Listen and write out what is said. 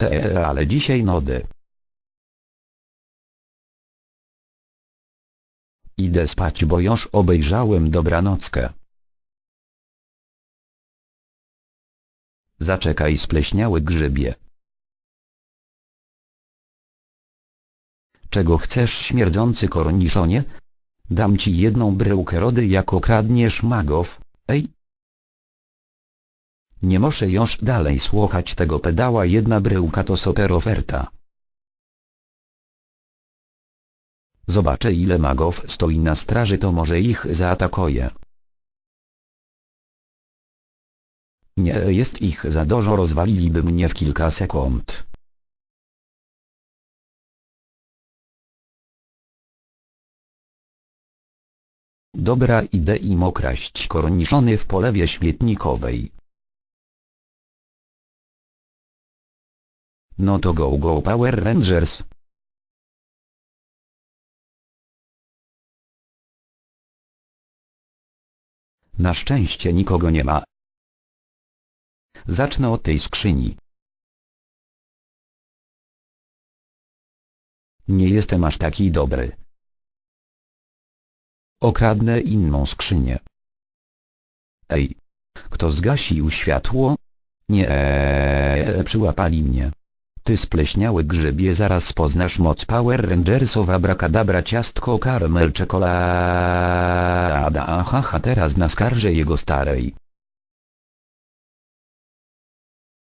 Eee, ale dzisiaj nody. Idę spać, bo już obejrzałem dobranockę. Zaczekaj spleśniały grzybie. Czego chcesz śmierdzący korniszonie? Dam ci jedną bryłkę rody jak okradniesz magów, ej. Nie muszę już dalej słuchać tego pedała jedna bryłka to super oferta. Zobaczę ile magów stoi na straży to może ich zaatakuje. Nie jest ich za dużo rozwaliliby mnie w kilka sekund. Dobra idę im okraść korniszony w polewie śmietnikowej. No to go go Power Rangers. Na szczęście nikogo nie ma. Zacznę od tej skrzyni. Nie jestem aż taki dobry. Okradnę inną skrzynię. Ej! Kto zgasił światło? Nie, eee, przyłapali mnie. Ty spleśniały grzybie zaraz poznasz moc Power Rangersów abracadabra ciastko karmel czekolada haha teraz naskarżę jego starej.